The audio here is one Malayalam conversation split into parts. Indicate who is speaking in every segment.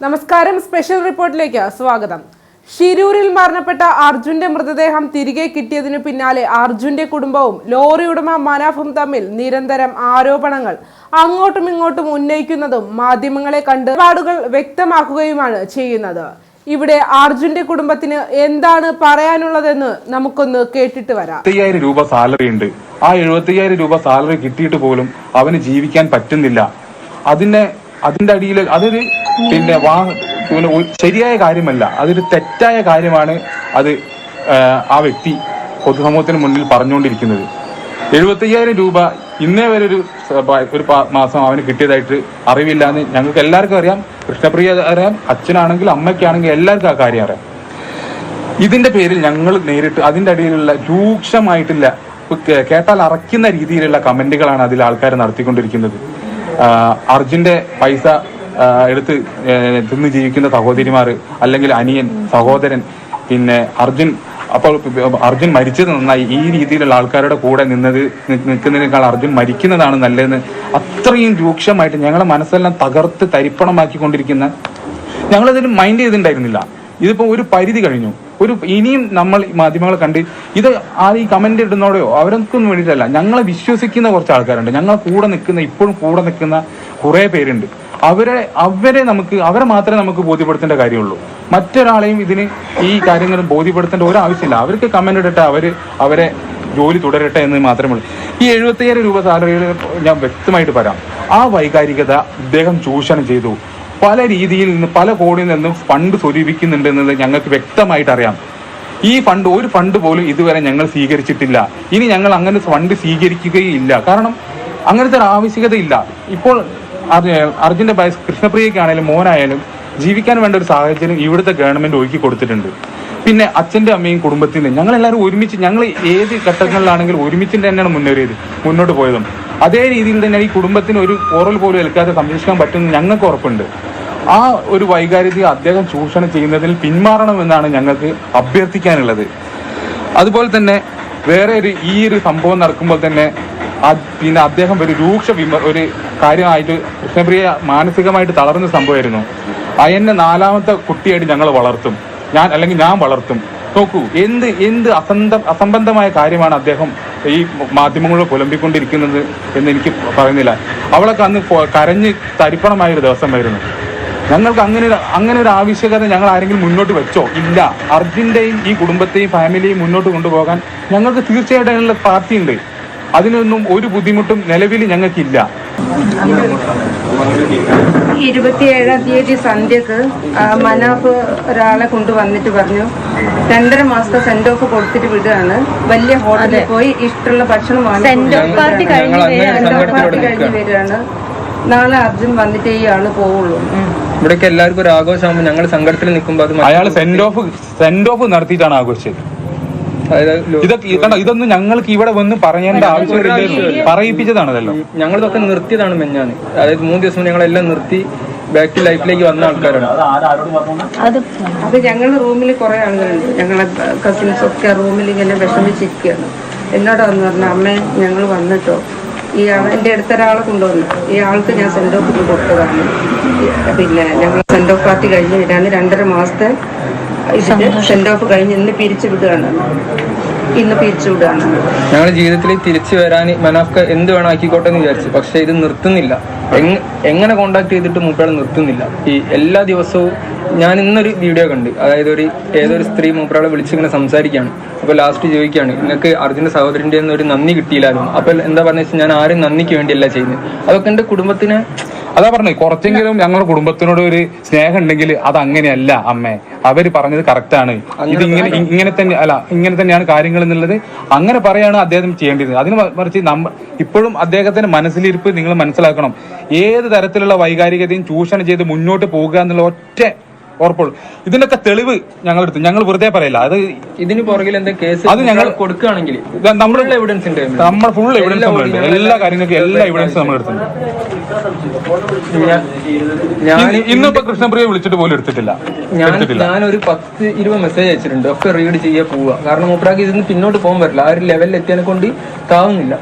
Speaker 1: നമസ്കാരം. സ്പെഷ്യൽ റിപ്പോർട്ടിലേക്ക് സ്വാഗതം. ഷിരൂരിൽ മരണപ്പെട്ട അർജുന്റെ മൃതദേഹം തിരികെ കിട്ടിയതിനു പിന്നാലെ അർജുന്റെ കുടുംബവും ലോറി ഉടമ മനാഫും തമ്മിൽ നിരന്തരം ആരോപണങ്ങൾ അങ്ങോട്ടും ഇങ്ങോട്ടും ഉന്നയിക്കുന്നതും മാധ്യമങ്ങളെ കണ്ട് പാടുകൾ വ്യക്തമാക്കുകയുമാണ് ചെയ്യുന്നത്. ഇവിടെ അർജുന്റെ കുടുംബത്തിന് എന്താണ് പറയാനുള്ളതെന്ന് നമുക്കൊന്ന് കേട്ടിട്ട് വരാം.
Speaker 2: എഴുപത്തയ്യായിരം രൂപ സാലറി ഉണ്ട്. ആ എഴുപത്തയ്യായിരം രൂപ സാലറി കിട്ടിയിട്ട് പോലും അവന് ജീവിക്കാൻ പറ്റുന്നില്ല. അതിനെ അതിന്റെ അടിയിൽ അതൊരു പിന്നെ വാ പിന്നെ ശരിയായ കാര്യമല്ല. അതൊരു തെറ്റായ കാര്യമാണ് അത് ആ, വ്യക്തി പൊതുസമൂഹത്തിന് മുന്നിൽ പറഞ്ഞുകൊണ്ടിരിക്കുന്നത്. എഴുപത്തയ്യായിരം രൂപ ഇന്നേ വരെ ഒരു ഒരു മാസം അവന് കിട്ടിയതായിട്ട് അറിവില്ല എന്ന് ഞങ്ങൾക്ക് എല്ലാവർക്കും അറിയാം. കൃഷ്ണപ്രിയ അറിയാം അച്ഛനാണെങ്കിലും അമ്മയ്ക്കാണെങ്കിൽ എല്ലാവർക്കും ആ കാര്യം അറിയാം. ഇതിന്റെ പേരിൽ ഞങ്ങൾ നേരിട്ട് അതിന്റെ അടിയിലുള്ള രൂക്ഷമായിട്ടില്ല കേട്ടാൽ അറയ്ക്കുന്ന രീതിയിലുള്ള കമന്റുകളാണ് അതിൽ ആൾക്കാർ നടത്തിക്കൊണ്ടിരിക്കുന്നത്. അർജുന്റെ പൈസ എടുത്ത് തിന്ന് ജീവിക്കുന്ന സഹോദരിമാർ അല്ലെങ്കിൽ അനിയൻ സഹോദരൻ പിന്നെ അർജുൻ. അപ്പോൾ അർജുൻ മരിച്ചത് നന്നായി. ഈ രീതിയിലുള്ള ആൾക്കാരുടെ കൂടെ നിന്നത് നിൽക്കുന്നതിനേക്കാൾ അർജുൻ മരിക്കുന്നതാണ് നല്ലതെന്ന് അത്രയും രൂക്ഷമായിട്ട് ഞങ്ങളെ മനസ്സെല്ലാം തകർത്ത് തരിപ്പണമാക്കിക്കൊണ്ടിരിക്കുന്ന ഞങ്ങളതിന് മൈൻഡ് ചെയ്തിട്ടുണ്ടായിരുന്നില്ല. ഇതിപ്പോൾ ഒരു പരിധി കഴിഞ്ഞു. ഒരു ഇനിയും നമ്മൾ മാധ്യമങ്ങളെ കണ്ട് ഇത് ആ ഈ കമന്റ് ഇടുന്നോടെയോ അവരൊന്നും വേണ്ടിയിട്ടല്ല. ഞങ്ങളെ വിശ്വസിക്കുന്ന കുറച്ച് ആൾക്കാരുണ്ട്. ഞങ്ങളെ കൂടെ നിൽക്കുന്ന ഇപ്പോഴും കൂടെ നിൽക്കുന്ന കുറേ പേരുണ്ട്. അവരെ അവരെ നമുക്ക് അവരെ മാത്രമേ നമുക്ക് ബോധ്യപ്പെടുത്തേണ്ട കാര്യമുള്ളൂ. മറ്റൊരാളെയും ഇതിന് ഈ കാര്യങ്ങൾ ബോധ്യപ്പെടുത്തേണ്ട ഒരാവശ്യമില്ല. അവർക്ക് കമന്റ് ഇടട്ടെ അവർ അവരെ ജോലി തുടരട്ടെ എന്ന് മാത്രമേ ഉള്ളൂ. ഈ എഴുപത്തയ്യായിരം രൂപ സാലറിയിൽ ഞാൻ വ്യക്തമായിട്ട് പറയാം. ആ വൈകാരികത ഇദ്ദേഹം ചൂഷണം ചെയ്തു. പല രീതിയിൽ നിന്ന് പല കോടിയിൽ നിന്നും ഫണ്ട് സ്വരൂപിക്കുന്നുണ്ട് എന്നത് ഞങ്ങൾക്ക് വ്യക്തമായിട്ട് അറിയാം. ഈ ഫണ്ട് ഒരു ഫണ്ട് പോലും ഇതുവരെ ഞങ്ങൾ സ്വീകരിച്ചിട്ടില്ല. ഇനി ഞങ്ങൾ അങ്ങനെ ഫണ്ട് സ്വീകരിക്കുകയില്ല. കാരണം അങ്ങനത്തെ ഒരു ആവശ്യകതയില്ല ഇപ്പോൾ അർജ- അർജുന്റെ ഭാര്യ കൃഷ്ണപ്രിയക്കാണെങ്കിലും മോനായാലും ജീവിക്കാൻ വേണ്ട ഒരു സാഹചര്യം ഇവിടുത്തെ ഗവൺമെന്റ് ഒരുക്കി കൊടുത്തിട്ടുണ്ട്. പിന്നെ അച്ഛന്റെ അമ്മയും കുടുംബത്തിൽ നിന്ന് ഞങ്ങളെല്ലാവരും ഒരുമിച്ച് ഞങ്ങൾ ഏത് ഘട്ടങ്ങളിലാണെങ്കിലും ഒരുമിച്ച് തന്നെയാണ് മുന്നേറിയത് മുന്നോട്ട് പോയതും. അതേ രീതിയിൽ തന്നെ ഈ കുടുംബത്തിന് ഒരു ഓറൽ പോലും ഏൽക്കാതെ സംരക്ഷിക്കാൻ പറ്റുമെന്ന് ഞങ്ങൾക്ക് ഉറപ്പുണ്ട്. ആ ഒരു വൈകാരിക അദ്ദേഹം ചൂഷണം ചെയ്യുന്നതിൽ പിന്മാറണമെന്നാണ് ഞങ്ങൾക്ക് അഭ്യർത്ഥിക്കാനുള്ളത്. അതുപോലെ തന്നെ വേറെ ഒരു ഈ ഒരു സംഭവം നടക്കുമ്പോൾ തന്നെ പിന്നെ അദ്ദേഹം ഒരു രൂക്ഷ വിമ ഒരു കാര്യമായിട്ട് കൃഷ്ണപ്രിയ മാനസികമായിട്ട് തളർന്ന സംഭവമായിരുന്നു. അയന്നെ നാലാമത്തെ കുട്ടിയായിട്ട് ഞങ്ങൾ വളർത്തും. ഞാൻ അല്ലെങ്കിൽ ഞാൻ വളർത്തും. നോക്കൂ എന്ത് എന്ത് അസന്ധ അസംബന്ധമായ കാര്യമാണ് അദ്ദേഹം ഈ മാധ്യമങ്ങളിൽ പുലമ്പിക്കൊണ്ടിരിക്കുന്നത് എന്ന് എനിക്ക് പറയുന്നില്ല. അവളൊക്കെ അന്ന് കരഞ്ഞ് തരിപ്പണമായ ഒരു ദിവസമായിരുന്നു. ഞങ്ങൾക്ക് അങ്ങനെ അങ്ങനെ ഒരു ആവശ്യകത ഞങ്ങൾ ആരെങ്കിലും മുന്നോട്ട് വെച്ചോ? ഇല്ല. അർജുന്റെയും ഈ കുടുംബത്തെയും ഫാമിലിയെയും മുന്നോട്ട് കൊണ്ടുപോകാൻ ഞങ്ങൾക്ക് തീർച്ചയായിട്ടും അതിനുള്ള പാർട്ടിയുണ്ട് അതിനൊന്നും ഒരു ബുദ്ധിമുട്ടും നിലവിൽ ഞങ്ങൾക്കില്ല.
Speaker 3: ഇരുപത്തിയേഴാം തീയതി സന്ധ്യക്ക് മനാഫ് ഒരാളെ കൊണ്ടുവന്നിട്ട് പറഞ്ഞു രണ്ടര മാസത്തെ സെന്റ് ഓഫ് കൊടുത്തിട്ട് വിടുകയാണ്. വലിയ ഹോട്ടലിൽ പോയി ഇഷ്ടമുള്ള ഭക്ഷണം വാങ്ങി
Speaker 4: Send off party കഴിഞ്ഞ്. വരികയാണ്.
Speaker 3: നാളെ അർജുൻ വന്നിട്ടേ ഈ ആൾ പോവുള്ളൂ.
Speaker 5: ഇവിടേക്ക് എല്ലാവർക്കും ഒരു ആഘോഷമാകുമ്പോൾ ഞങ്ങൾ സംഘടത്തിൽ നിൽക്കുമ്പോൾ അത്
Speaker 2: അയാൾ സെൻഡ് ഓഫ് സെൻഡ് ഓഫ് നടത്തിയിട്ടാണ് ആഘോഷിച്ചത്. ഇതൊക്കെ കണ്ടോ ഇതൊന്നും ഞങ്ങൾക്ക് ഇവിടെ വന്ന് പറയേണ്ട ആവശ്യമില്ല പറയിപ്പിച്ചതാണല്ലോ. ഞങ്ങൾ
Speaker 5: ഞങ്ങളിതൊക്കെ നിർത്തിയതാണ് മെഞ്ഞാന്ന്. അതായത് മൂന്ന് ദിവസം ഞങ്ങളെല്ലാം നിർത്തി ബാക്ക് ടു ലൈഫിലേക്ക് വന്ന ആൾക്കാരാണ്.
Speaker 4: അത്
Speaker 3: അത് ഞങ്ങൾ റൂമിൽ കുറെ ആളുകളുണ്ട്. ഞങ്ങളെ കസിൻസ് ഒക്കെ റൂമിൽ ഇങ്ങനെ വിഷമിച്ചിരിക്കുകയാണ്. എന്നോട് വന്ന് പറഞ്ഞു അമ്മേ ഞങ്ങൾ വന്നിട്ടോ? ഈ ആൾ എന്റെ അടുത്തൊരാളെ കൊണ്ടുവന്നു. ഈ ആൾക്ക് ഞാൻ സെൻഡ് ഓഫ് കൊടുത്തതാണ്. പിന്നെ ഞങ്ങൾ സെൻഡ് ഓഫ് പാർട്ടി കഴിഞ്ഞ് വരാണ്. രണ്ടര മാസത്തെ സെൻഡ് ഓഫ് കഴിഞ്ഞ് ഇന്ന് പിരിച്ചു വിടുകയാണ്. ഇന്ന് പിരിച്ചുവിടുകയാണ്
Speaker 5: ഞങ്ങളുടെ ജീവിതത്തിൽ തിരിച്ചു വരാൻ മനാഫ്ക എന്ത് വേണം ആക്കിക്കോട്ടെ എന്ന് വിചാരിച്ചു. പക്ഷെ ഇത് നിർത്തുന്നില്ല. എങ്ങനെ കോണ്ടാക്ട് ചെയ്തിട്ട് മൂപ്പയാൾ നിർത്തുന്നില്ല. ഈ എല്ലാ ദിവസവും ഞാൻ ഇന്നൊരു വീഡിയോ കണ്ട്. അതായത് ഒരു ഏതൊരു സ്ത്രീ മൂപ്പയാളെ വിളിച്ചിങ്ങനെ സംസാരിക്കുകയാണ്. അപ്പോൾ ലാസ്റ്റ് ചോദിക്കുകയാണ് നിങ്ങൾക്ക് അർജുന്റെ സഹോദരന്റെ നിന്ന് ഒരു നന്ദി കിട്ടിയില്ലായിരുന്നു. അപ്പോൾ എന്താ പറഞ്ഞ വെച്ചാൽ ഞാൻ ആരും നന്ദിക്ക് വേണ്ടിയല്ല ചെയ്യുന്നത് അതൊക്കെ എന്റെ കുടുംബത്തിന്
Speaker 2: അതാ പറഞ്ഞു കുറച്ചെങ്കിലും ഞങ്ങളുടെ കുടുംബത്തിനോട് ഒരു സ്നേഹം ഉണ്ടെങ്കിൽ അത് അങ്ങനെയല്ല അമ്മേ. അവർ പറഞ്ഞത് കറക്റ്റാണ് ഇത് ഇങ്ങനെ ഇങ്ങനെ തന്നെ അല്ല ഇങ്ങനെ തന്നെയാണ് കാര്യങ്ങൾ എന്നുള്ളത്. അങ്ങനെ പറയാണ് അദ്ദേഹം ചെയ്യേണ്ടത്. അതിന് മറിച്ച് നമ്മ ഇപ്പോഴും അദ്ദേഹത്തിന്റെ മനസ്സിലിരിപ്പ് നിങ്ങൾ മനസ്സിലാക്കണം. ഏത് തരത്തിലുള്ള വൈകാരികതയും ചൂഷണം ചെയ്ത് മുന്നോട്ട് പോകുക എന്നുള്ള ഒറ്റ ഉറപ്പുള്ളൂ. ഇതിനൊക്കെ തെളിവ് ഞങ്ങൾ ഞങ്ങളെടുത്ത്. ഞങ്ങൾ വെറുതെ പറയില്ല. അത്
Speaker 5: ഇതിന് പുറകിൽ എന്താ കേസ്
Speaker 2: അത് ഞങ്ങൾ
Speaker 5: കൊടുക്കുകയാണെങ്കിൽ
Speaker 2: നമ്മൾ
Speaker 5: എവിഡൻസ് ഉണ്ട്
Speaker 2: നമ്മൾ ഫുൾ എവിഡൻസ് എല്ലാ കാര്യങ്ങൾക്കും എല്ലാ എവിഡൻസും നമ്മൾ എടുത്തിട്ടുണ്ട് ഇന്നിപ്പോ കൃഷ്ണപ്രിയ വിളിച്ചിട്ട് പോലും എടുത്തിട്ടില്ല.
Speaker 5: ഞാൻ
Speaker 2: എടുത്തിട്ടില്ല.
Speaker 5: ഞാനൊരു പത്ത് ഇരുപത് മെസ്സേജ് അയച്ചിട്ടുണ്ട്. ഒക്കെ റീഡ് ചെയ്യാ പോവുക കാരണം മൂപ്പരാക്ക് ഇതിന്ന് പിന്നോട്ട് പോകാൻ പറ്റില്ല. ആ ഒരു ലെവലിൽ എത്തിയതിനെ കൊണ്ട്
Speaker 2: താങ്ങുന്നില്ല.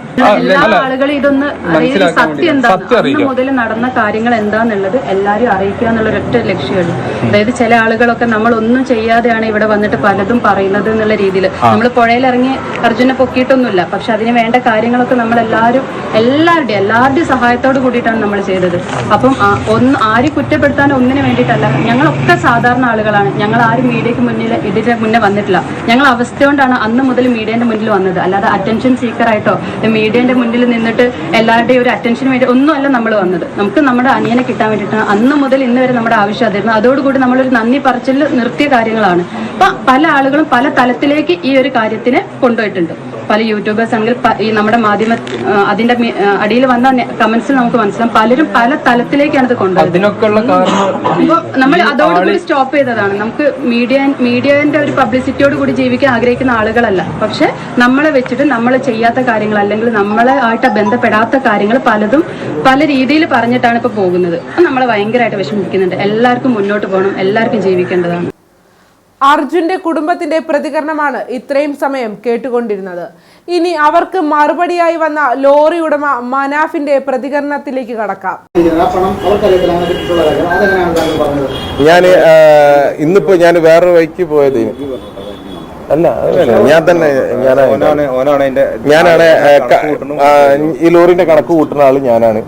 Speaker 4: മുതൽ നടന്ന കാര്യങ്ങൾ എന്താന്നുള്ളത് എല്ലാരും അറിയിക്കുക എന്നുള്ള ഒരൊറ്റ ലക്ഷ്യമുള്ളൂ അതായത് ചില ആളുകളൊക്കെ നമ്മൾ ഒന്നും ചെയ്യാതെയാണ് ഇവിടെ വന്നിട്ട് പലതും പറയുന്നത് എന്നുള്ള രീതിയിൽ. നമ്മൾ പുഴയിലിറങ്ങി അർജുനെ പൊക്കിയിട്ടൊന്നുമില്ല. പക്ഷെ അതിന് വേണ്ട കാര്യങ്ങളൊക്കെ നമ്മൾ എല്ലാവരും എല്ലാവരുടെയും എല്ലാവരുടെയും സഹായത്തോട് കൂടിയിട്ടാണ് നമ്മൾ ചെയ്തത്. അപ്പം ഒന്ന് ആര് കുറ്റപ്പെടുത്താൻ ഒന്നിനു വേണ്ടിയിട്ടല്ല ഞങ്ങളൊക്കെ സാധാരണ ആളുകളാണ്. ഞങ്ങൾ ആരും മീഡിയക്ക് മുന്നിൽ ഇതിന്റെ മുന്നേ വന്നിട്ടില്ല. ഞങ്ങൾ അവസ്ഥ കൊണ്ടാണ് അന്ന് മുതൽ മീഡിയന്റെ മുന്നിൽ വന്നത്. അല്ലാതെ അറ്റൻഷൻ സീക്കർ ആയിട്ടോ മീഡിയന്റെ മുന്നിൽ നിന്നിട്ട് എല്ലാവരുടെയും ഒരു അറ്റൻഷന് വേണ്ടി ഒന്നുമല്ല നമ്മൾ വന്നത്. നമുക്ക് നമ്മുടെ അനിയനെ കിട്ടാൻ വേണ്ടിയിട്ടാണ് അന്ന് മുതൽ ഇന്ന് വരെ നമ്മുടെ ആവശ്യം അതായിരുന്നു അതോടുകൂടി നമ്മളൊരു നന്ദി പറച്ചിൽ നിർത്തിയ കാര്യങ്ങളാണ്. അപ്പൊ പല ആളുകളും പല തലത്തിലേക്ക് ഈ ഒരു കാര്യത്തിന് കൊണ്ടുപോയിട്ടുണ്ട്. പല യൂട്യൂബേഴ്സ് ആണെങ്കിൽ ഈ നമ്മുടെ മാധ്യമ അതിന്റെ അടിയിൽ വന്ന കമന്റ്സിൽ നമുക്ക് മനസ്സിലാവും. പലരും പല തലത്തിലേക്കാണ് ഇത് കൊണ്ടുപോകുന്നത് നമ്മൾ അതോടുകൂടി സ്റ്റോപ്പ് ചെയ്തതാണ്. നമുക്ക് മീഡിയ മീഡിയന്റെ ഒരു പബ്ലിസിറ്റിയോട് കൂടി ജീവിക്കാൻ ആഗ്രഹിക്കുന്ന ആളുകളല്ല. പക്ഷെ നമ്മളെ വെച്ചിട്ട് നമ്മൾ ചെയ്യാത്ത കാര്യങ്ങൾ അല്ലെങ്കിൽ നമ്മളെ ആയിട്ട് ബന്ധപ്പെടാത്ത കാര്യങ്ങൾ പലതും പല രീതിയിൽ പറഞ്ഞിട്ടാണ് ഇപ്പൊ പോകുന്നത്. അത് നമ്മളെ ഭയങ്കരമായിട്ട് വിഷമിപ്പിക്കുന്നുണ്ട്. എല്ലാവർക്കും മുന്നോട്ട് പോകണം. എല്ലാവർക്കും ജീവിക്കേണ്ടതാണ്.
Speaker 1: അർജുന്റെ കുടുംബത്തിന്റെ പ്രതികരണമാണ് ഇത്രയും സമയം കേട്ടുകൊണ്ടിരുന്നത്. ഇനി അവർക്ക് മറുപടിയായി വന്ന ലോറി ഉടമ മനാഫിന്റെ പ്രതികരണത്തിലേക്ക് കടക്കാം.
Speaker 6: ഞാൻ ഇന്നിപ്പോ ഞാൻ വേറൊരു വഴിക്ക് പോയത്. അല്ല ഞാൻ തന്നെ ഞാനാണ് ഈ ലോറിന്റെ കണക്ക് കൂട്ടുന്ന ആൾ ഞാനാണ്.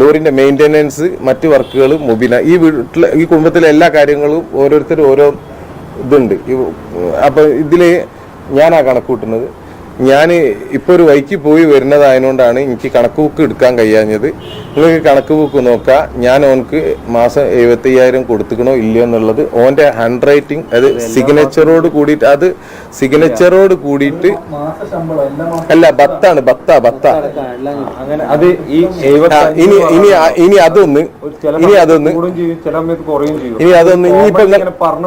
Speaker 6: ലോറിന്റെ മെയിന്റെനൻസ് മറ്റു വർക്കുകൾ മുബിന ഈ വീട്ടിലെ ഈ കുടുംബത്തിലെ എല്ലാ കാര്യങ്ങളും ഓരോരുത്തരും ഓരോ ഇതുണ്ട്. അപ്പോൾ അപ്പൊ ഇതിൽ ഞാനാ കണക്ക് കൂട്ടുന്നത് ഞാൻ ഇപ്പോൾ ഒരു വഴിക്ക് പോയി വരുന്നതായതുകൊണ്ടാണ് എനിക്ക് കണക്ക് ബുക്ക് എടുക്കാൻ കഴിയാഞ്ഞത്. നിങ്ങൾക്ക് കണക്ക് ബുക്ക് നോക്കാം. ഞാൻ ഓനക്ക് മാസം എഴുപത്തി അയ്യായിരം കൊടുത്തുക്കണോ ഇല്ലയോ എന്നുള്ളത് ഓന്റെ ഹാൻഡ് റൈറ്റിംഗ് അത് സിഗ്നേച്ചറോട് കൂടിയിട്ട് അത് സിഗ്നേച്ചറോട് കൂടിയിട്ട് അല്ല ബത്താണ് ബത്ത ബത്ത
Speaker 7: അങ്ങനെ അത് ഈ
Speaker 6: ഇനി ഇനി ഇനി അതൊന്ന് ഇനി അതൊന്ന്
Speaker 7: കൂടുകയും ചില സമയത്ത് കുറയുകയും ചെയ്യും.
Speaker 6: ഇനി അതൊന്ന് ഇനിയിപ്പോ ഇങ്ങ-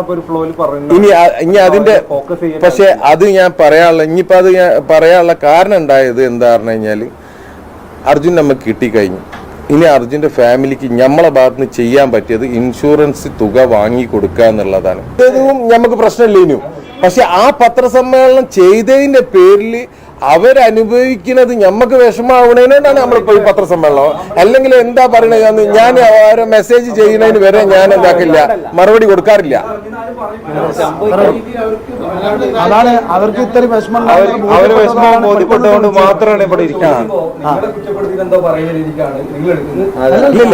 Speaker 7: ഒരു ഫ്ലോയിൽ പറയുന്ന
Speaker 6: ഇനി ഇനി അതിന്റെ പക്ഷെ അത് ഞാൻ പറയാനുള്ള ഇനിയിപ്പോ അത് ഞാൻ പറയാനുള്ള കാരണം ഉണ്ടായത് എന്താ പറഞ്ഞു കഴിഞ്ഞാൽ അർജുൻ നമുക്ക് കിട്ടിക്കഴിഞ്ഞു. ഇനി അർജുന്റെ ഫാമിലിക്ക് നമ്മളെ ഭാഗത്ത് നിന്ന് ചെയ്യാൻ പറ്റിയത് ഇൻഷുറൻസ് തുക വാങ്ങി കൊടുക്കുക എന്നുള്ളതാണ്. ഇതും നമുക്ക് പ്രശ്നമില്ലേനു പക്ഷെ ആ പത്രസമ്മേളനം ചെയ്തതിന്റെ പേരിൽ അവരനുഭവിക്കുന്നത് ഞമ്മക്ക് വിഷമാവണേനോണ്ടാണ് നമ്മളിപ്പോ ഈ പത്രസമ്മേളനം. അല്ലെങ്കിൽ എന്താ പറയണത് ഞാൻ ഓരോ മെസ്സേജ് ചെയ്യുന്നതിന് വരെ ഞാൻ എന്താക്കില്ല മറുപടി കൊടുക്കാറില്ല.
Speaker 8: അതാണ് അവർക്ക് വിഷമം
Speaker 7: അവർ മാത്രമാണ് ഇവിടെ ഇരിക്കുന്നത്.
Speaker 8: ഞങ്ങൾ.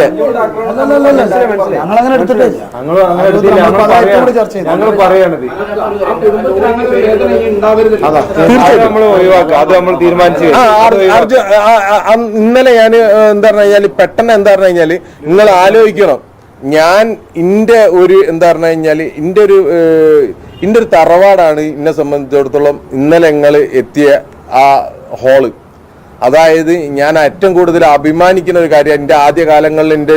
Speaker 8: നമ്മൾ
Speaker 6: ഒഴിവാക്കാം. ഇന്നലെ ഞാൻ എന്താ പറഞ്ഞു കഴിഞ്ഞാൽ പെട്ടെന്ന് എന്താ പറഞ്ഞു കഴിഞ്ഞാൽ നിങ്ങൾ ആലോചിക്കണം. ഞാൻ ഇന്റെ ഒരു എന്താ പറഞ്ഞു കഴിഞ്ഞാൽ ഇന്റെ ഒരു ഇന്റെ ഒരു തറവാടാണ് എന്നെ സംബന്ധിച്ചിടത്തോളം ഇന്നലെ ഞങ്ങൾ എത്തിയ ആ ഹോൾ. അതായത് ഞാൻ ഏറ്റവും കൂടുതൽ അഭിമാനിക്കുന്ന ഒരു കാര്യം എന്റെ ആദ്യ കാലങ്ങളിൽ എന്റെ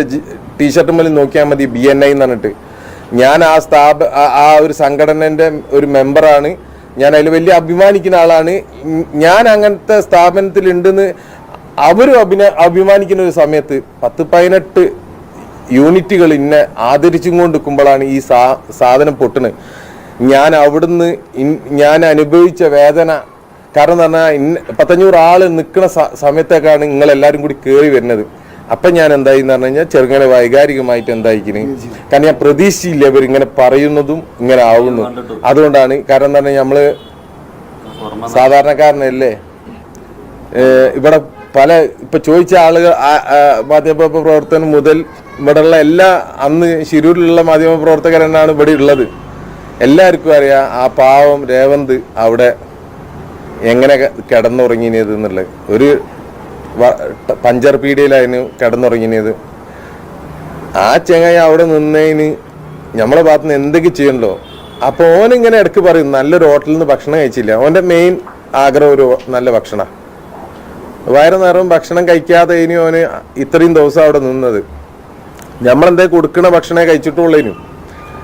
Speaker 6: ടീഷർട്ട് മേൽ നോക്കിയാൽ മതി ബി എൻ ഐ എന്ന് പറഞ്ഞിട്ട്. ഞാൻ ആ സ്ഥാപ ആ- ഒരു സംഘടനന്റെ ഒരു മെമ്പറാണ് ഞാൻ അതിൽ വലിയ അഭിമാനിക്കുന്ന ആളാണ്. ഞാൻ അങ്ങനത്തെ സ്ഥാപനത്തിൽ ഉണ്ടെന്ന് അവരും അഭിന അഭിമാനിക്കുന്ന ഒരു സമയത്ത് പത്ത് പതിനെട്ട് യൂണിറ്റുകൾ ഇന്നെ ആദരിച്ചും കൊണ്ട് നിൽക്കുമ്പോഴാണ് ഈ സാ സാധനം പൊട്ടുന്നത് ഞാൻ അവിടുന്ന് ഞാൻ അനുഭവിച്ച വേദന. കാരണം എന്ന് പറഞ്ഞാൽ ഇന്ന പത്തഞ്ഞൂറ് ആൾ നിൽക്കുന്ന സമയത്തേക്കാണ് നിങ്ങളെല്ലാവരും കൂടി കയറി വരുന്നത്. അപ്പം ഞാൻ എന്തായി എന്ന് പറഞ്ഞു കഴിഞ്ഞാൽ ചെറുങ്ങനെ വൈകാരികമായിട്ട് എന്തായിക്കിന് കാരണം ഞാൻ പ്രതീക്ഷിച്ചില്ല ഇവർ ഇങ്ങനെ പറയുന്നതും ഇങ്ങനെ ആവുന്നു. അതുകൊണ്ടാണ് കാരണം എന്താ പറഞ്ഞാൽ നമ്മൾ സാധാരണക്കാരനല്ലേ? ഇവിടെ പല ഇപ്പൊ ചോദിച്ച ആളുകൾ മാധ്യമ പ്രവർത്തനം മുതൽ ഇവിടെയുള്ള എല്ലാ അന്ന് ശിരൂരിലുള്ള മാധ്യമ പ്രവർത്തകരെന്നാണ് ഇവിടെ ഉള്ളത്. എല്ലാവർക്കും അറിയാം ആ പാവം രേവന്ത് അവിടെ എങ്ങനെ കിടന്നുറങ്ങിയത് എന്നുള്ളത്. ഒരു പഞ്ചർ പീടികയിലായിരുന്നു കിടന്നുറങ്ങിയത് ആ ചെങ്ങായി അവിടെ നിന്നതിന് നമ്മളെ ഭാഗത്ത് നിന്ന് എന്തൊക്കെ ചെയ്യണ്ടോ? അപ്പൊ ഓനിങ്ങനെ ഇടയ്ക്ക് പറയും നല്ലൊരു ഹോട്ടലിൽ നിന്ന് ഭക്ഷണം കഴിച്ചില്ല. ഓന്റെ മെയിൻ ആഗ്രഹം ഒരു നല്ല ഭക്ഷണം. വയറു നിറവും ഭക്ഷണം കഴിക്കാതെ ഇനി ഓന് ഇത്രയും ദിവസം അവിടെ നിന്നത്. നമ്മളെന്തേ കൊടുക്കണ ഭക്ഷണമേ കഴിച്ചിട്ടുള്ളതിനു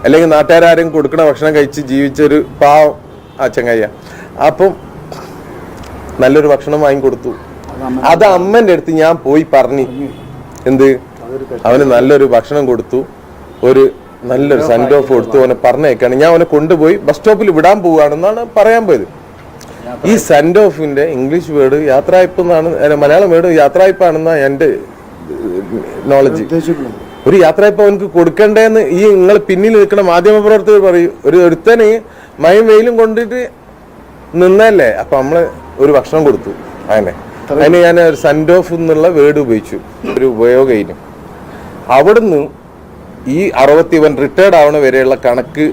Speaker 6: അല്ലെങ്കിൽ നാട്ടുകാരും കൊടുക്കണ ഭക്ഷണം കഴിച്ച് ജീവിച്ചൊരു പാവം ആ ചങ്ങയ്യ. അപ്പം നല്ലൊരു ഭക്ഷണം വാങ്ങിക്കൊടുത്തു. അത് അമ്മന്റെ അടുത്ത് ഞാൻ പോയി പറഞ്ഞു. എന്ത്? അവന് നല്ലൊരു ഭക്ഷണം കൊടുത്തു. ഒരു നല്ലൊരു സെൻഡ് ഓഫ് കൊടുത്തു. അവനെ പറഞ്ഞേക്കാണ് ഞാൻ അവനെ കൊണ്ടുപോയി ബസ് സ്റ്റോപ്പിൽ വിടാൻ പോവുകയാണെന്നാണ് പറയാൻ പോയത്. ഈ സെൻഡ് ഓഫിന്റെ ഇംഗ്ലീഷ് വേർഡ് യാത്രായ്പ് എന്നാണ് മലയാളം വേർഡ് യാത്രായ്പാണെന്നാണ് എന്റെ നോളജ് ഒരു യാത്രായ്പ അവനക്ക് കൊടുക്കണ്ടേന്ന് ഈ നിങ്ങൾ പിന്നിൽ നിൽക്കുന്ന മാധ്യമ പ്രവർത്തകർ പറയും. ഒരു ഒരുത്തന് മയം വെയിലും കൊണ്ടിട്ട് നിന്നല്ലേ? അപ്പൊ നമ്മൾ ഒരു ഭക്ഷണം കൊടുത്തു. അങ്ങനെ. അതിന് ഞാൻ ഒരു സെൻഡ് ഓഫ് എന്നുള്ള വേർഡ് ഉപയോഗിച്ചു. ഒരു ഉപയോഗയിനും. അവിടുന്ന് ഈ അറുപത്തി ഇവൻ റിട്ടയർഡ് ആവണ വരെയുള്ള കണക്ക്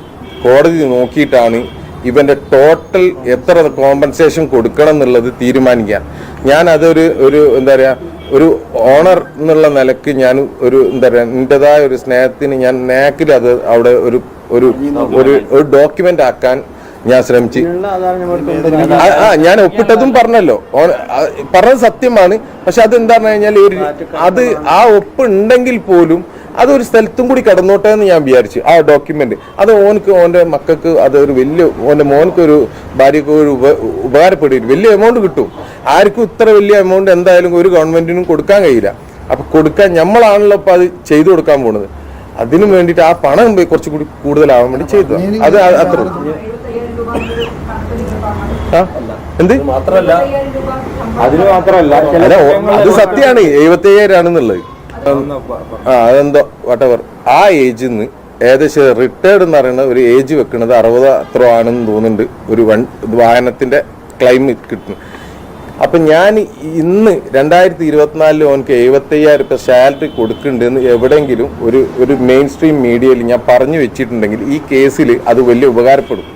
Speaker 6: കോടതി നോക്കിയിട്ടാണ് ഇവന്റെ ടോട്ടൽ എത്ര കോമ്പൻസേഷൻ കൊടുക്കണം എന്നുള്ളത് തീരുമാനിക്കാൻ ഞാൻ അതൊരു ഒരു എന്താ പറയാ ഒരു ഓണർ എന്നുള്ള നിലയ്ക്ക് ഞാൻ ഒരു എന്താ പറയാ എന്റെതായ ഒരു സ്നേഹത്തിന് ഞാൻ നാക്കിൽ അത് അവിടെ ഒരു ഒരു ഒരു ഒരു ഡോക്യുമെന്റ് ആക്കാൻ ഞാൻ ശ്രമിച്ചു. ആ, ഞാൻ ഒപ്പിട്ടതും പറഞ്ഞല്ലോ. പറഞ്ഞത് സത്യമാണ്. പക്ഷെ അത് എന്താന്ന് കഴിഞ്ഞാൽ ഒരു അത് ആ ഒപ്പ് ഉണ്ടെങ്കിൽ പോലും അത് ഒരു സ്ഥലത്തും കൂടി കടന്നോട്ടെ എന്ന് ഞാൻ വിചാരിച്ചു. ആ ഡോക്യുമെന്റ്. അത് ഓനക്ക് ഓന്റെ മക്കൾക്ക് അത് ഒരു വലിയ ഓന്റെ മോനക്ക് ഒരു ഭാര്യക്ക് ഒരു ഉപ ഉപകാരപ്പെടും വലിയ എമൗണ്ട് കിട്ടും. ആർക്കും ഇത്ര വലിയ എമൗണ്ട് എന്തായാലും ഒരു ഗവൺമെന്റിനും കൊടുക്കാൻ കഴിയില്ല. അപ്പൊ കൊടുക്കാൻ നമ്മളാണല്ലോ ഇപ്പൊ അത് ചെയ്തു കൊടുക്കാൻ പോണത്. അതിനു വേണ്ടിയിട്ട് ആ പണം കുറച്ചുകൂടി കൂടുതലാവാൻ വേണ്ടി ചെയ്തു. അത് അത്ര എന്ത്?
Speaker 7: മാത്രല്ല അതിന് മാത്രല്ല
Speaker 6: അത് സത്യാണ് എഴുപത്തി ആണെന്നുള്ളത് ആ അതെന്തോ വട്ടവർ ആ ഏജിൽ നിന്ന് ഏകദേശം റിട്ടയർഡ് എന്ന് പറയുന്ന ഒരു ഏജ് വെക്കുന്നത് അറുപത് അത്ര ആണെന്ന് തോന്നുന്നുണ്ട്. ഒരു വൺ വാഹനത്തിന്റെ ക്ലൈം കിട്ടുന്നു. അപ്പൊ ഞാൻ ഇന്ന് രണ്ടായിരത്തി ഇരുപത്തിനാലിൽ ഓനക്ക് എഴുപത്തി അയ്യായിരം രൂപ സാലറി കൊടുക്കുന്നുണ്ടെന്ന് എവിടെയെങ്കിലും ഒരു ഒരു മെയിൻ സ്ട്രീം മീഡിയയിൽ ഞാൻ പറഞ്ഞു വെച്ചിട്ടുണ്ടെങ്കിൽ ഈ കേസിൽ അത് വലിയ ഉപകാരപ്പെടും.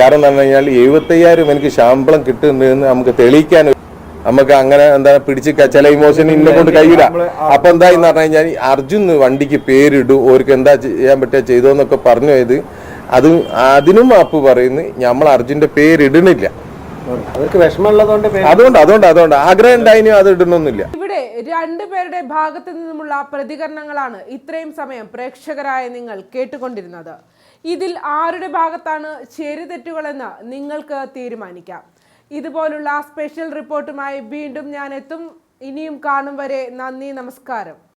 Speaker 6: കാരണം എന്താ കഴിഞ്ഞാൽ എഴുപത്തയ്യായിരം എനിക്ക് ശമ്പളം കിട്ടുന്നുണ്ടെന്ന് നമുക്ക് തെളിയിക്കാൻ നമുക്ക് അങ്ങനെ എന്താ പിടിച്ച് ചില ഇമോഷൻ ഇന്നെ കൊണ്ട് കഴിയില്ല. അപ്പൊ എന്താ എന്ന് പറഞ്ഞു കഴിഞ്ഞാൽ അർജുൻ അർജുൻ പേരിടും ഓർക്ക് എന്താ ചെയ്യാൻ പറ്റുക ചെയ്തോന്നൊക്കെ പറഞ്ഞു പോയത്. അത് അതിനും മാപ്പ് പറയുന്നു നമ്മൾ അർജുന്റെ പേരിടണില്ല അതുകൊണ്ട് അതുകൊണ്ട് അതുകൊണ്ട്. ആഗ്രഹം ഉണ്ടായിനും അത് ഇടണമെന്നില്ല
Speaker 1: ഇവിടെ രണ്ടുപേരുടെ ഭാഗത്തു നിന്നുമുള്ള പ്രതികരണങ്ങളാണ് ഇത്രയും സമയം പ്രേക്ഷകരായ നിങ്ങൾ കേട്ടുകൊണ്ടിരുന്നത്. ഇതിൽ ആരുടെ ഭാഗത്താണ് ശരി തെറ്റുകളെന്ന് നിങ്ങൾക്ക് തീരുമാനിക്കാം. ഇതുപോലുള്ള സ്പെഷ്യൽ റിപ്പോർട്ടുമായി വീണ്ടും ഞാൻ എത്തും. ഇനിയും കാണും വരെ നന്ദി നമസ്കാരം.